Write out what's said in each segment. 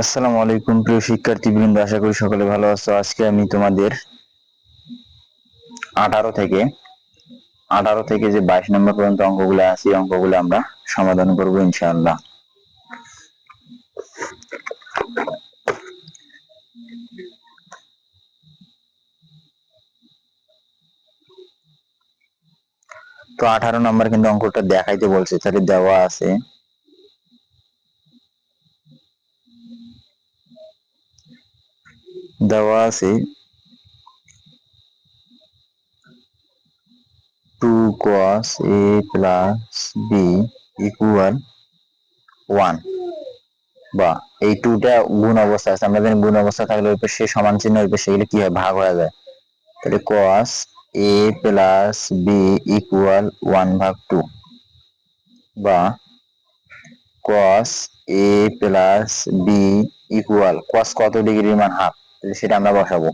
আসসালামু আলাইকুম, প্রিয় শিক্ষার্থীবৃন্দ আশা করি সকলে ভালো আছো। আজকে আমি তোমাদের আঠারো থেকে আঠারো থেকে যে বাইশ নম্বর পর্যন্ত অঙ্কগুলো আছে অঙ্কগুলো আমরা সমাধান করব ইনশাআল্লাহ। তো আঠারো নম্বর কিন্তু অঙ্কটা দেখাইতে বলছে, তাহলে দেওয়া আছে। দেওয়া আছে। Two cos a plus B equal one বা এই টুটা গুণ অবস্থা আছে। আমরা জানি গুণ অবস্থা থাকলে ওই পাশে সমান চিহ্ন, ওই পাশে গেলে কি হয়? ভাগ হয়ে যায়। তাহলে cos a plus B equal one ভাগ টু বা cos a plus B equal cos কত ডিগ্রির মান? হাফ সেটা আমরা বসাবো।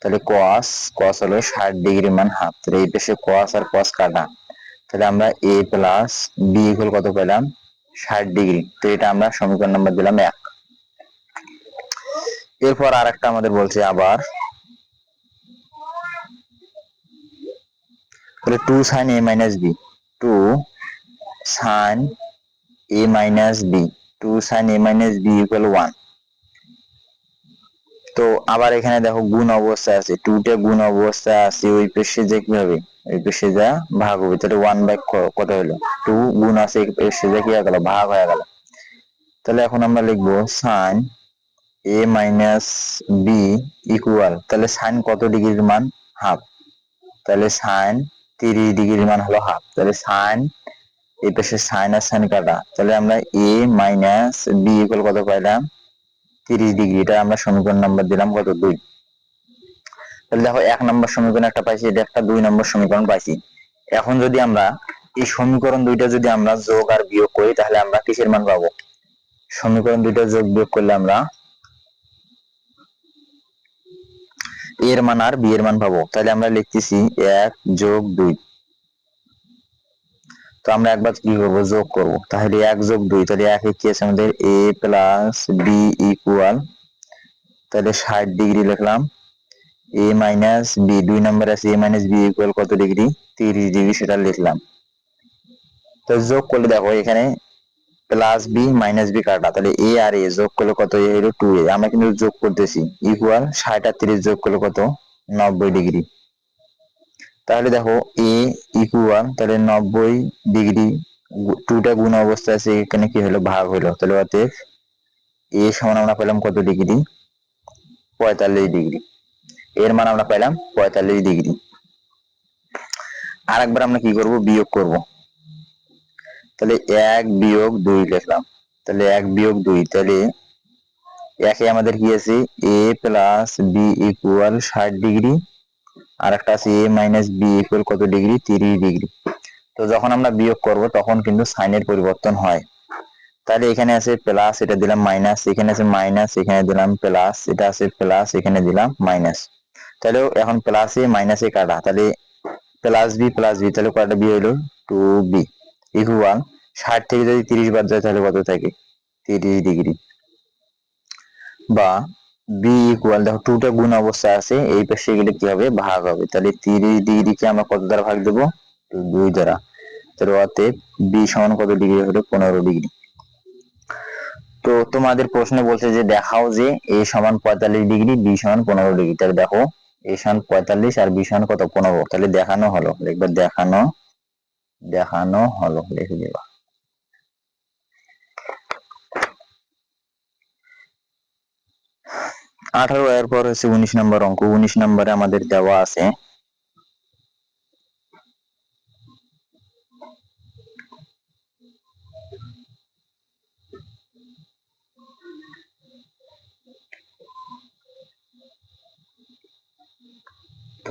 তাহলে cos cos হলো ষাট ডিগ্রি মান হাফ। তাহলে এই পাশে cos আর cos কাটা। তাহলে আমরা a প্লাস বি ইকুয়াল কত পেলাম? ষাট ডিগ্রি। তো এটা আমরা সমীকরণ নাম্বার দিলাম এক। এরপর আর একটা আমাদের বলছে আবার। তাহলে two sine A minus B two sine A minus B two sine A minus B equal one তো আবার এখানে দেখো গুণ অবস্থায় আছে। টুটে গুণ অবস্থায় আছে, ওই পেশে যে কি হবে? ওই পেশে যা ভাগ হবে। তাহলে ওয়ান বাই কত হলো? টু গুণ আছে, এই পেশে যা কি হয়ে গেল? ভাগ হয়ে গেল। তাহলে এখন আমরা লিখব sine A minus B equal তাহলে সাইন কত ডিগ্রির মান? হাফ তাহলে সাইন তিরিশ ডিগ্রির মান হলো হাফ তাহলে সাইন এই পেশে সাইন আর সাইন কাটা। তাহলে আমরা এ মাইনাস বি ইকুয়াল কত পাইলাম? তিরিশ ডিগ্রি এটা আমরা সমীকরণ নাম্বার দিলাম কত? দুই। তাহলে দেখো, এক নম্বর সমীকরণ একটা পাইছি, এটা একটা দুই নম্বর সমীকরণ পাইছি। এখন যদি আমরা এই সমীকরণ দুইটা যদি আমরা যোগ আর বিয়োগ করি, তাহলে আমরা কিসের মান পাবো? সমীকরণ দুইটা যোগ বিয়োগ করলে আমরা এর মান আর বি এর মান পাবো। তাহলে আমরা লিখতেছি এক যোগ দুই। তো আমরা একবার কি করব? যোগ করব। তাহলে এক যোগ দুই, তাহলে একে কি আছে আমাদের? এ প্লাস বি ইকুয়াল তাহলে ষাট ডিগ্রি লিখলাম। এ মাইনাস বি দুই নম্বর আছে, এ মাইনাস বি ইকুয়াল কত ডিগ্রি তিরিশ ডিগ্রি সেটা লিখলাম। তো যোগ করলে দেখো এখানে প্লাস বি মাইনাস বি কাটা। তাহলে এ আর এ যোগ করলে কত এ হলো? Two A. আমরা কিন্তু যোগ করতেছি। ইকুয়াল ষাট আর তিরিশ যোগ করলে কত? নব্বই ডিগ্রি তাহলে দেখো এ ইকুয়াল তাহলে নব্বই ডিগ্রি টুটা গুণ অবস্থা আছে, এখানে কি হলো? ভাগ হলো। তাহলে অতএব এ সমান আমরা পেলাম কত ডিগ্রি পঁয়তাল্লিশ ডিগ্রি এর মান আমরা পেলাম পঁয়তাল্লিশ ডিগ্রি আর একবার আমরা কি করব? বিয়োগ করব। তাহলে এক বিয়োগ দুই লিখলাম। তাহলে এক বিয়োগ দুই, তাহলে একে আমাদের কি আছে? এ প্লাস বি ইকুয়াল ষাট ডিগ্রি আর একটা আছে এ মাইনাস বি ইকুয়াল কত ডিগ্রি তিরিশ ডিগ্রি তো যখন আমরা বিয়োগ করব, তখন কিন্তু সাইনের পরিবর্তন হয়। তাহলে এখানে আছে প্লাস এটা দিলাম মাইনাস এখানে আছে মাইনাস এখানে দিলাম প্লাস এটা আছে প্লাস এখানে দিলাম মাইনাস তাহলে এখন প্লাস এ মাইনাস এ কাটা। তাহলে প্লাস বি প্লাস বি তাহলে কয়টা বি হলো টু বি ইকুয়াল ষাট থেকে যদি তিরিশ বার যায়, তাহলে কত থাকে? তিরিশ ডিগ্রি বা বি ইকুয়াল দেখো টুটা গুণ অবস্থায় আছে, এই পাশে গেলে কি হবে? ভাগ হবে। তাহলে তিরিশ ডিগ্রিকে আমরা কত দ্বারা ভাগ দেবো? দুই দ্বারা। তাহলে অতএব বি সমান কত ডিগ্রি হলো? পনেরো ডিগ্রি তো তোমাদের প্রশ্নে বলছে যে, দেখাও যে এ সমান পঁয়তাল্লিশ ডিগ্রি বি সমান পনেরো ডিগ্রি তাহলে দেখো এ সমান পঁয়তাল্লিশ আর বি সমান কত? পনেরো। তাহলে দেখানো হলো। একবার দেখানো দেখানো হলো। লিখে দেবা। আঠারো এর পর হচ্ছে উনিশ নম্বর অঙ্ক। উনিশ নম্বরে আমাদের দেওয়া আছে।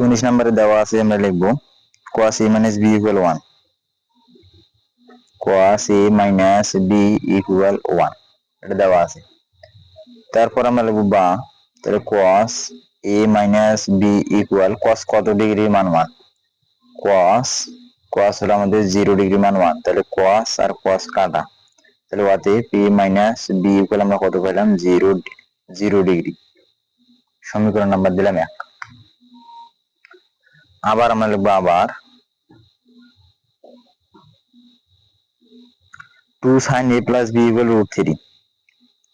উনিশ নম্বরে দেওয়া আছে, আমরা লিখব, cos a minus b equal 1 cos a minus b equal 1 এটা দেওয়া আছে। তারপর আমরা লিখব বা। তাহলে cos a minus b equal cos কত ডিগ্রি মান 1 cos cos হলো আমাদের জিরো ডিগ্রি মান 1 তাহলে cos আর cos কাটা। তাহলে ওয়াতে পি মাইনাস বি ইকুয়াল আমরা কত পেলাম? জিরো জিরো ডিগ্রি সমীকরণ নাম্বার দিলাম এক। আবার আমরা লিখব আবার two sine A plus B equal root three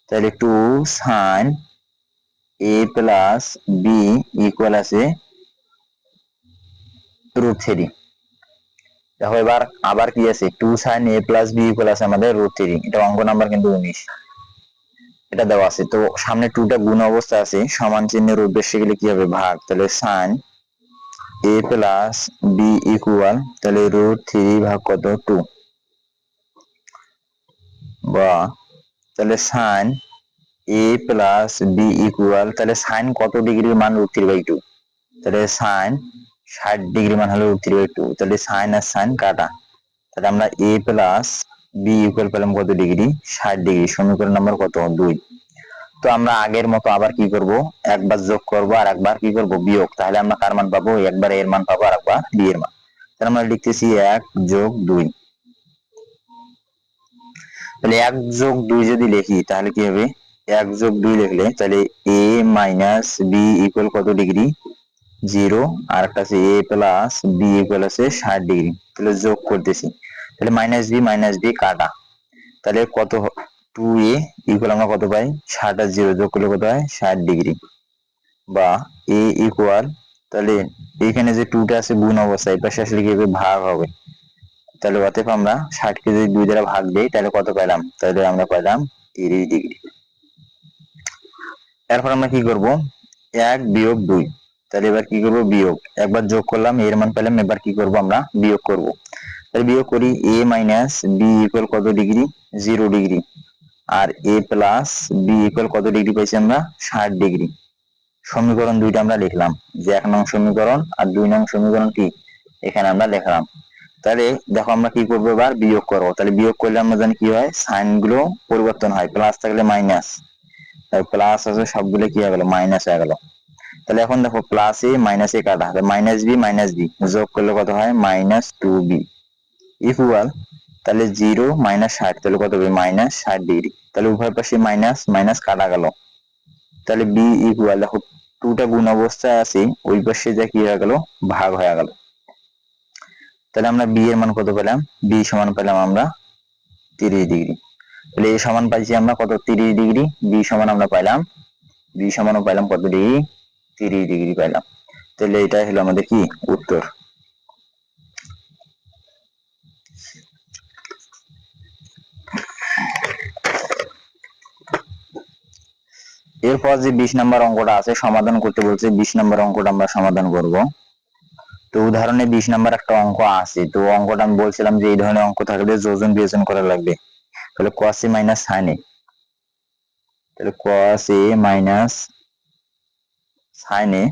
তাহলে two sine A plus B equal আছে রুট থ্রি দেখো এবার আবার কি আছে? Two sine A plus B equal আছে আমাদের রুট থ্রি এটা অঙ্ক নাম্বার কিন্তু উনিশ। এটা দেওয়া আছে। তো সামনে টুটা গুণ অবস্থা আছে। সমান চিহ্নের উদ্দেশ্যে গেলে কি হবে? ভাগ। তাহলে sine A plus B equal তাহলে রুট থ্রি ভাগ কত? টু বা, তাহলে sine A plus B equal তাহলে সাইন কত ডিগ্রির মান রুট থ্রি বাই টু তাহলে সাইন ষাট ডিগ্রি মান হলো রুট থ্রি বাই টু তাহলে সাইন আর সাইন কাটা। তাহলে আমরা এ প্লাস বি ইকুয়াল পেলাম কত ডিগ্রি ষাট ডিগ্রি সমীকরণ নাম্বার কত? দুই। তো আমরা আগের মতো আবার কি করব? একবার যোগ করব আর একবার কি করব? বিয়োগ। তাহলে আমরা কার মান পাবো? একবার এর মান পাবো আর একবার বি এর মান। তাহলে আমরা লিখতেছি এক যোগ দুই। তাহলে এক যোগ দুই যদি লিখি, তাহলে কি হবে? এক যোগ দুই লিখলে তাহলে এ মাইনাস বি ইকুয়াল কত ডিগ্রি জিরো আর একটা আছে এ প্লাস বি ইকুয়াল আছে ষাট ডিগ্রি তাহলে যোগ করতেছি। তাহলে মাইনাস বি মাইনাস বি কাটা। তাহলে কত টু এ ইকুয়াল আমরা কত পাই? ষাট আর জিরো যোগ করলে কত হয়? ষাট ডিগ্রি বা এ ইকুয়াল তাহলে এখানে যে টুটা আছে গুণ অবস্থা, এই পাশে আসলে কি হবে? ভাগ হবে। তাহলে অতএব আমরা ষাট কে যদি দুই দ্বারা ভাগ দিই, তাহলে কত পেলাম তাহলে আমরা পেলাম তিরিশ ডিগ্রি এরপর আমরা কি করব? এক বিয়োগ দুই। তাহলে এবার কি করব? বিয়োগ। একবার যোগ করলাম, এর মান পেলাম, এবার কি করব আমরা? বিয়োগ করব। তাহলে বিয়োগ করি এ মাইনাস বি ইকুয়াল কত ডিগ্রি জিরো ডিগ্রি আর এ প্লাস বি ইকুয়াল কত ডিগ্রি পাইছি আমরা? ষাট ডিগ্রি সমীকরণ দুইটা আমরা লিখলাম, যে এক নং সমীকরণ আর দুই নং সমীকরণ কি? এখানে আমরা লিখলাম। তাহলে দেখো আমরা কি করব এবার? বিয়োগ করব। তাহলে বিয়োগ করলে আমরা জানি কি হয়? সাইনগুলো পরিবর্তন হয় প্লাস থাকলে মাইনাস প্লাস আছে সবগুলো কি হয়ে গেল? মাইনাস হয়ে গেল। তাহলে এখন দেখো প্লাস এ মাইনাস এ কাটা। মাইনাস বি মাইনাস বি যোগ করলে কত হয়? মাইনাস টু বি ইকুয়াল তাহলে জিরো মাইনাস ষাট। তাহলে কত হবে? মাইনাস ষাট ডিগ্রি তাহলে উভয় পাশে মাইনাস মাইনাস কাটা গেল। তাহলে বি ইকুয়াল দেখো টুটা গুণ অবস্থায় আছে, ওই পাশে যা কি হয়ে গেল? ভাগ হয়ে গেল। তাহলে আমরা বি এর মান কত পেলাম? বি সমান পেলাম আমরা তিরিশ ডিগ্রি তাহলে এ সমান পাইছি আমরা কত? তিরিশ ডিগ্রি। বি সমান আমরা পাইলাম। বি সমানও পাইলাম কত ডিগ্রি? তিরিশ ডিগ্রি পাইলাম। তাহলে এটাই হলো আমাদের কি? উত্তর। এরপর যে বিশ নাম্বার অঙ্কটা আছে, সমাধান করতে বলছে, বিশ নাম্বার অঙ্কটা আমরা সমাধান করব। তো উদাহরণে বিশ নাম্বার একটা অঙ্ক আছে। তো অঙ্কটা আমি বলছিলাম যে এই ধরনের অঙ্ক থাকলে যোজন বিয়োজন করা লাগবে। তাহলে cos a minus sin a তাহলে cos a minus sin a,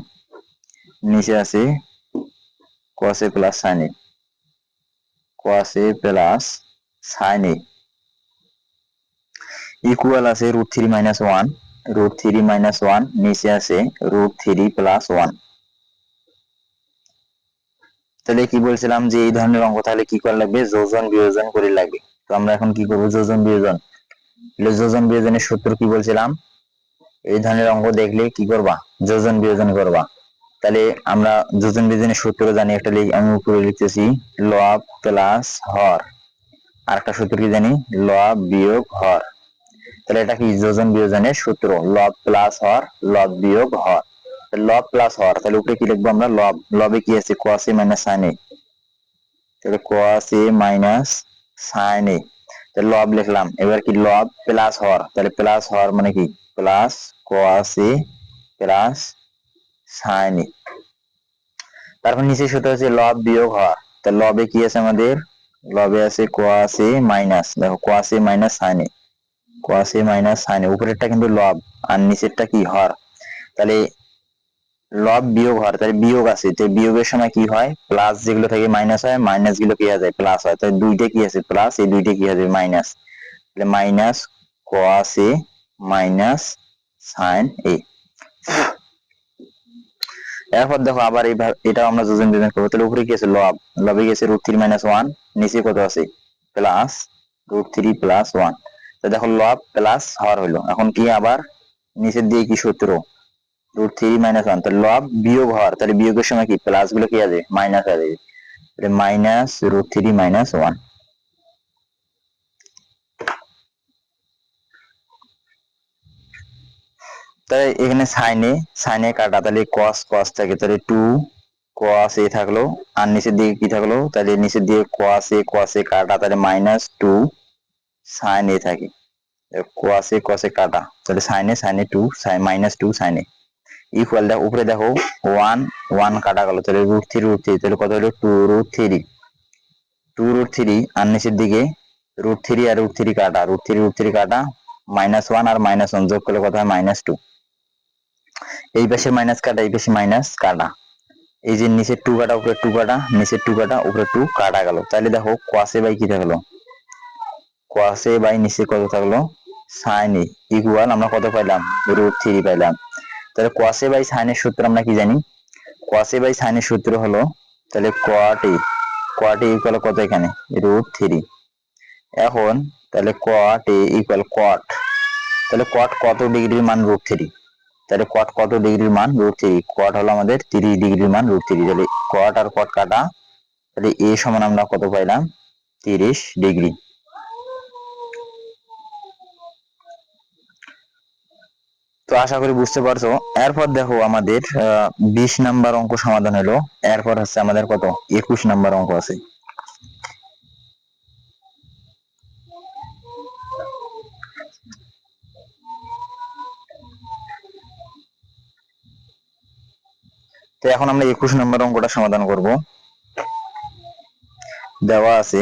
নিচে আছে cos a plus sin a cos a plus sin a equal আছে root three minus one root three minus one নিচে আছে রুট থ্রি প্লাস ওয়ান তাহলে কি বলছিলাম যে এই ধরনের অঙ্ক তাহলে কি করা লাগবে? যোজন বিয়োজন করে লাগবে। তো আমরা এখন কি করব? যোজন বিয়োজন। যোজন বিয়োজনের সূত্র কি বলছিলাম? এই ধরনের অঙ্ক দেখলে কি করবা? যোজন বিয়োজন করবা। তাহলে আমরা যোজন বিয়োজনের সূত্র জানি, একটা আমি উপরে লিখতেছি লব প্লাস হর। আর একটা সূত্র কি জানি? লব বিয়োগ হর। তাহলে এটা কি? যোজন বিয়োজনের সূত্র। লব প্লাস হর লব বিয়োগ হর। লব প্লাস হর, তাহলে উপরে কি লিখব আমরা? লব লবে কি আছে? cos মাইনাস sin a তাহলে cos a a তাহলে লব লিখলাম। এবার কি লব প্লাস হর? তাহলে প্লাস হর মানে কি? Plus cos a plus sin a তারপর নিচে সূত্র হচ্ছে লব বিয়োগ হর। তাহলে লবে কি আছে আমাদের? লবে আছে cos a মাইনাস দেখো cos a minus sine A cos a minus sine a উপরেরটা কিন্তু লব। আর নিচেরটা কি? হর। তাহলে লব বিয়োগ হর তাহলে বিয়োগ আছে। তো বিয়োগের সময় কি হয়? প্লাস যেগুলো থাকে মাইনাস হয় মাইনাসগুলো কি হয়ে যায়? প্লাস হয়। তাহলে দুইটা কি আছে? প্লাস এই দুইটা কি হবে মাইনাস তাহলে minus cos a minus sin a এরপর দেখো আবার এইভাবে এটাও আমরা যোজন বিয়োজন করব। তাহলে উপরে কি আছে? লব। লবে গেছে রুট থ্রি মাইনাস ওয়ান নিচে কত আছে? Plus root three plus one দেখো লব প্লাস হর হইল এখন কি আবার নিচের দিয়ে কি সূত্র? রুট থ্রি মাইনাস ওয়ান তাহলে লব বিয়োগ হর তাহলে বিয়োগের সময় কি? প্লাসগুলো কি আছে? মাইনাস আছে। Minus root three minus one তাহলে এখানে সাইনে সাইনে কাটা, তাহলে কস কস থাকে। তাহলে টু কস এ থাকল, আর নিচের দিকে কি থাকল? তাহলে নিচের দিকে কস এ কস এ কাটা, তাহলে মাইনাস টু সাইন এ থাকে। কস কস কাটা। তাহলে সাইনে সাইনে টু মাইনাস টু সাইনে ইকুয়াল দেখো, উপরে দেখো ওয়ান ওয়ান কাটা গেল, তাহলে রুট থ্রি রুট থ্রি তাহলে কত হলো? Two root three two root three আর নিচের দিকে রুট থ্রি আর রুট থ্রি কাটা রুট থ্রি রুট থ্রি কাটা মাইনাস ওয়ান আর মাইনাস ওয়ান যোগ করলে কত হয়? মাইনাস টু এই পাশে মাইনাস কাটা, এই পাশে মাইনাস কাটা। এই যে নিচের টু কাটা, উপরে টু কাটা, নিচের টু কাটা, উপরে টু কাটা গেল। তাহলে দেখো কোয়াসে বাই কি থাকল? কোয়াসে বাই নিচে কত থাকল? সাইন ইকুয়াল আমরা কত পাইলাম? রুট থ্রি পাইলাম। তাহলে কোয়াসে বাই সাইনের সূত্র আমরা কি জানি? কোয়াসে বাই সাইনের সূত্র হলো, তাহলে কোয়াট কোয়াট ইকুয়াল কত এখানে? রুট থ্রি এখন তাহলে কোয়াট এ ইকুয়াল কোয়াট তাহলে কোয়াট কত ডিগ্রির মান রুট থ্রি তাহলে কোয়াট কত ডিগ্রির মান রুট থ্রি কোয়াট হলো আমাদের তিরিশ ডিগ্রির মান রুট থ্রি তাহলে কোয়াট আর কোয়াট কাটা, তাহলে এ সমান আমরা কত পাইলাম? তিরিশ ডিগ্রি। আশা করি বুঝতে পারছ। এরপর দেখো আমাদের বিশ নাম্বার অঙ্ক সমাধান হলো। এরপর হচ্ছে আমাদের কত? একুশ নাম্বার অঙ্ক আছে। তো এখন আমরা একুশ নম্বর অঙ্কটা সমাধান করব। দেওয়া আছে।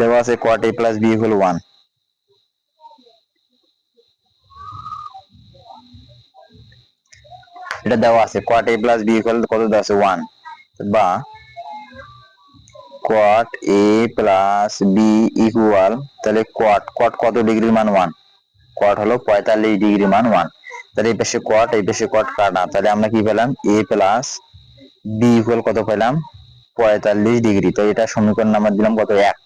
দেওয়া আছে cot A plus B equal one এটা দেওয়া আছে cot A plus B equal কত দেওয়া আছে? ওয়ান বা cot A plus B equal তাহলে কোয়াট কোয়াট কত ডিগ্রির মান ওয়ান কোয়াট হলো পঁয়তাল্লিশ ডিগ্রি মান ওয়ান তাহলে এই পাশে কোয়াট এই পাশে কোয়াট কাটা। তাহলে আমরা কি পেলাম? এ প্লাস বি ইকুয়াল কত পেলাম? পঁয়তাল্লিশ ডিগ্রি তো এটা সমীকরণ নাম্বার দিলাম কত? এক।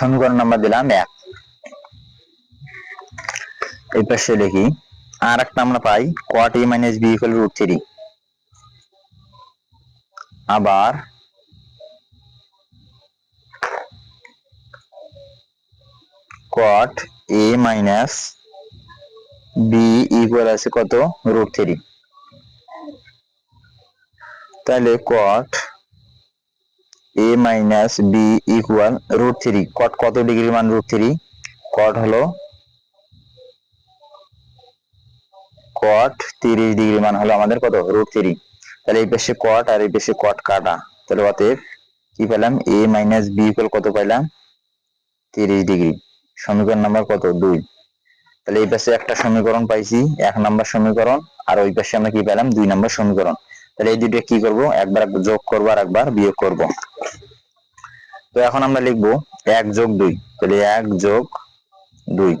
সমীকরণ নাম্বার দিলাম এক। এই পাশে লিখি আর একটা আমরা পাই cot A minus B root three আবার cot a minus B equal আছে কত? রুট থ্রি তাহলে cot a minus B equal root three cot কত ডিগ্রি মান রুট থ্রি cot হলো cot তিরিশ ডিগ্রি মান হলো আমাদের কত? রুট থ্রি তাহলে এই পাশে cot আর এই পাশে cot কাটা। তাহলে অতএব কি পেলাম? A মাইনাস বি ইকুয়াল কত পাইলাম? তিরিশ ডিগ্রি সমীকরণ নাম্বার কত? দুই। তাহলে এই পাশে একটা সমীকরণ পাইছি, এক নাম্বার সমীকরণ, আর ওই পাশে আমরা কি পেলাম? দুই নাম্বার সমীকরণ। তাহলে এই দুটো কি করব? একবার যোগ করব আর একবার বিয়োগ করব। তো এখন আমরা লিখব এক যোগ দুই। তাহলে এক যোগ দুই।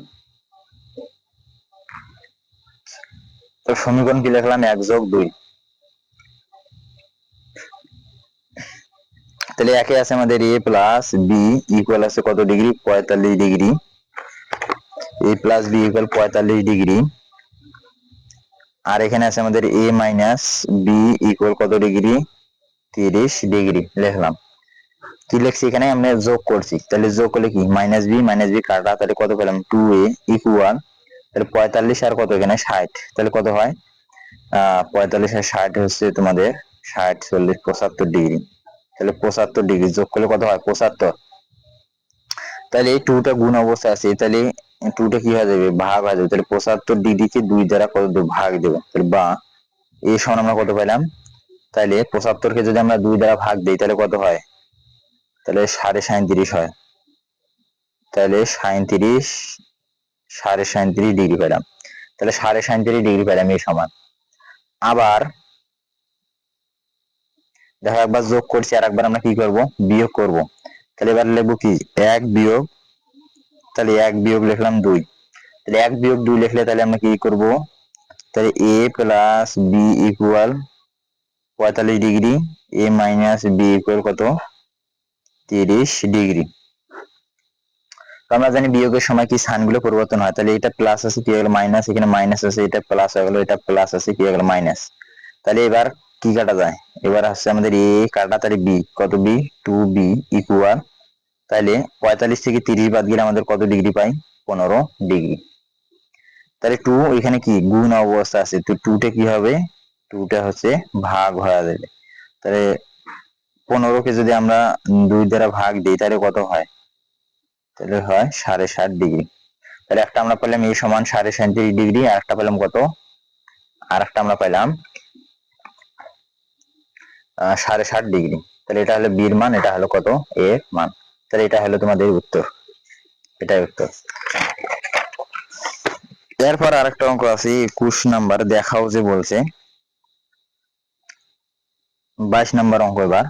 তো সমীকরণ কি লিখলাম? এক যোগ দুই। তাহলে একে আছে আমাদের এ প্লাস বি ইকুয়াল আছে কত ডিগ্রি? পঁয়তাল্লিশ degree. A plus B equal পঁয়তাল্লিশ ডিগ্রি। আর এখানে আছে আমাদের এ মাইনাস বি ইকুয়াল কত ডিগ্রি তিরিশ ডিগ্রি লিখলাম। কি লিখছি এখানে? আমরা যোগ করছি। তাহলে যোগ করলে কি? মাইনাস বি মাইনাস বি কাটা, তাহলে কত পেলাম? টু এ ইকুয়াল তাহলে পঁয়তাল্লিশ আর কত এখানে? ষাট। তাহলে কত হয়? আহ, পঁয়তাল্লিশ আর ষাট হচ্ছে তোমাদের ষাট, চল্লিশ, পঁচাত্তর ডিগ্রি তাহলে পঁচাত্তর ডিগ্রি যোগ করলে কত হয়? পঁচাত্তর। তাহলে এই টুটা গুণ অবস্থা আছে, তাহলে টুটা কি হয়ে যাবে? ভাগ হয়ে যাবে। তাহলে পঁচাত্তর ডিগ্রিকে দুই দ্বারা কত ভাগ দেবো। তাহলে বা এই সমান আমরা কত পাইলাম তাহলে পঁচাত্তরকে যদি আমরা দুই দ্বারা ভাগ দিই, তাহলে কত হয়? তাহলে সাড়ে সাঁত্রিশ হয়। তাহলে সাঁত্রিশ সাড়ে সাঁত্রিশ ডিগ্রি পেলাম। তাহলে সাড়ে সাঁত্রিশ ডিগ্রি পেলাম এই সমান। আবার, দেখো একবার যোগ করছি আর একবার আমরা কি করব? বিয়োগ করব। তাহলে এবার লিখব কি? এক বিয়োগ, তাহলে এক বিয়োগ লিখলাম দুই। তাহলে এক বিয়োগ দুই লিখলে তাহলে আমরা কি তাহলে এ প্লাস বি ইকুয়াল পঁয়তাল্লিশ degree, A minus B equal কত? তিরিশ ডিগ্রি। আমরা জানি বিয়োগের সময় কি সাইনগুলো পরিবর্তন হয়। তাহলে এটা প্লাস আছে কি হয়ে গেল মাইনাস এখানে মাইনাস আছে, এটা প্লাস হয়ে গেল, এটা প্লাস আছে কি হয়ে গেল মাইনাস তাহলে এবার কি কাটা যায়। এবার আসছে আমাদের এ কাটা, তাহলে বি। কত বি? টু বি ইকুয়াল তাহলে পঁয়তাল্লিশ থেকে তিরিশ বাদ গেলে আমাদের কত ডিগ্রি পাই? পনেরো ডিগ্রি তাহলে টু এখানে কি? গুণ অবস্থা আছে। তো টুটা কি হবে? টুটা হচ্ছে ভাগ হয়ে যাবে। তাহলে পনেরোকে যদি আমরা দুই দ্বারা ভাগ দিই, তাহলে কত হয়? তাহলে হয় সাড়ে ষাট ডিগ্রি তাহলে একটা আমরা পেলাম এই সমান সাড়ে সাঁত্রিশ ডিগ্রি আর একটা পেলাম কত? আর একটা আমরা পেলাম সাড়ে ষাট ডিগ্রি তাহলে এটা হলো বির মান, এটা হলো কত? এর মান। তাহলে এটা হলো তোমাদের উত্তর। এটাই উত্তর। এরপর আরেকটা অঙ্ক আছে, একুশ নাম্বার, দেখাও যে বলছে। বাইশ নাম্বার অঙ্ক এবার।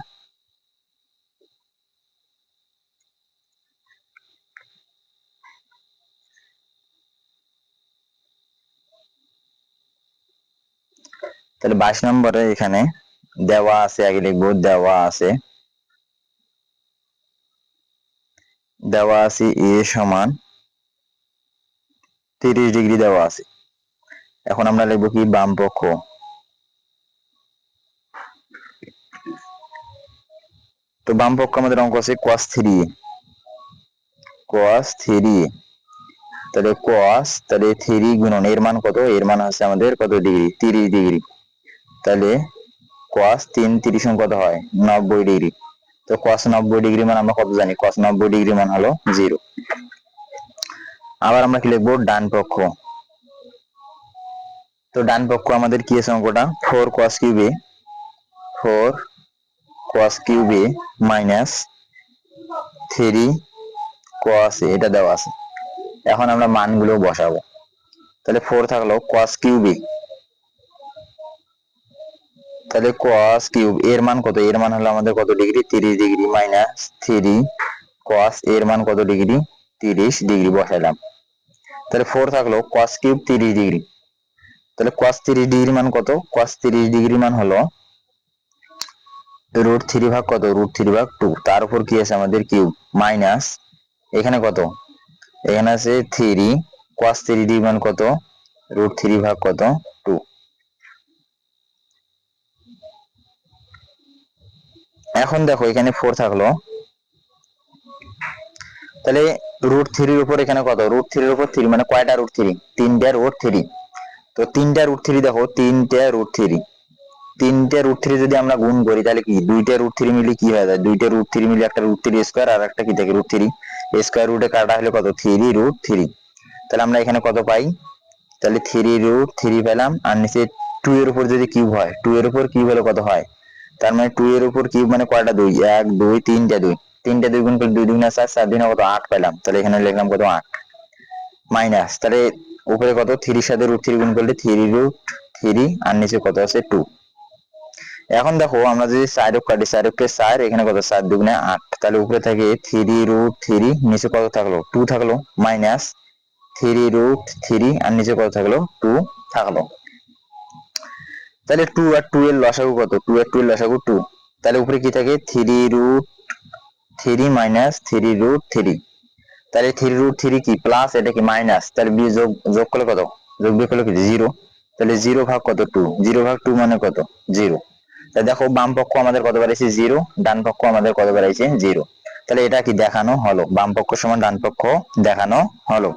তাহলে বাইশ নম্বরে এখানে দেওয়া আছে, আগে লিখব, দেওয়া আছে। দেওয়া আছে এ সমান তিরিশ ডিগ্রি দেওয়া আছে। এখন আমরা লিখব কি? বাম পক্ষ। তো বাম পক্ষ আমাদের অঙ্ক আছে cos থ্রি। cos three. তাহলে cos, তাহলে থ্রি গুণন, এর মান কত? এর মান হচ্ছে আমাদের কত ডিগ্রি? তিরিশ ডিগ্রি। তাহলে cos তিন তিরিশ কত হয়? নব্বই ডিগ্রি তো cos নব্বই ডিগ্রি মান আমরা কত জানি? cos নব্বই ডিগ্রি মান হলো জিরো আবার আমরা কি লিখব? ডান পক্ষ। তো ডান পক্ষ আমাদের কি আছে অঙ্কটা? ফোর cos কিউবে ফোর cos কিউবে মাইনাস থ্রি এ, এটা দেওয়া আছে। এখন আমরা মানগুলো বসাবো। তাহলে ফোর থাকল cos কিউবে তাহলে cos কিউব এর মান কত? এর মান হলো আমাদের কত ডিগ্রি তিরিশ ডিগ্রি মাইনাস থ্রি cos এর মান কত ডিগ্রি তিরিশ ডিগ্রি বসাইলাম। তাহলে ফোর থাকল, cos কিউব তিরিশ ডিগ্রি তাহলে cos তিরিশ ডিগ্রি মান কত? cos তিরিশ ডিগ্রি মান হলো রুট থ্রি ভাগ কত? রুট থ্রি ভাগ টু তার উপর কি আছে আমাদের কিউব মাইনাস এখানে কত? এখানে আছে থ্রি cos থ্রি ডিগ্রি মান কত? রুট থ্রি ভাগ কত টু এখন দেখো, এখানে ফোর থাকল। তাহলে রুট থ্রির উপর এখানে কত? রুট থ্রির উপর থ্রি মানে কয়টা রুট থ্রি তিনটা রুট থ্রি তো তিনটা রুট থ্রি দেখো, তিনটা রুট থ্রি তিনটে রুট থ্রি যদি আমরা গুণ করি, তাহলে কি? দুইটা রুট থ্রি মিলে কি হয়ে যায়? দুইটা রুট থ্রি মিলে একটা রুট থ্রি স্কোয়ার আর একটা কি থাকে? রুট থ্রি স্কোয়ার রুটে কাটা হলে কত? থ্রি রুট থ্রি তাহলে আমরা এখানে কত পাই? তাহলে থ্রি রুট থ্রি পেলাম, আর নিচে টু এর উপর যদি কিউব হয় টু এর উপর কিউব হলে কত হয়? তার মানে টু এর উপর কিউব মানে কয়টা দুই? এক, দুই, তিনটা দুই। তিনটা দুই গুণ করলে দুই না চার চার দিনে কত? আট পেলাম। তাহলে এখানে লিখলাম কত? আট। মাইনাস তাহলে উপরে কত? থ্রির সাথে রুট থ্রি গুণ করলে থ্রি রুট থ্রি আর নিচে কত আছে? টু এখন দেখো, আমরা যদি চার কাটি চার কে চার এখানে কত? চার দুগুণে আট। তাহলে উপরে থাকে থ্রি রুট থ্রি নিচে কত থাকল? টু থাকল। মাইনাস থ্রি রুট থ্রি আর নিচে কত থাকল? টু থাকল। তাহলে টু আর টু এর লসাগু কত? টু আর টু এর লসাগু টু তাহলে উপরে কি থাকে? Three root three minus three root three তাহলে থ্রি রুট থ্রি কি? প্লাস এটা কি? মাইনাস তাহলে বি যোগ যোগ করলে কত? যোগ বিয়োগ করলে কি? জিরো তাহলে জিরো ভাগ কত? টু জিরো ভাগ টু মানে কত? জিরো তাহলে দেখো, বাম পক্ষ আমাদের কত বাড়াইছে? জিরো ডান পক্ষ আমাদের কত বাড়াইছে? জিরো তাহলে এটা কি দেখানো হলো? বাম পক্ষ সমান ডান পক্ষ দেখানো হলো।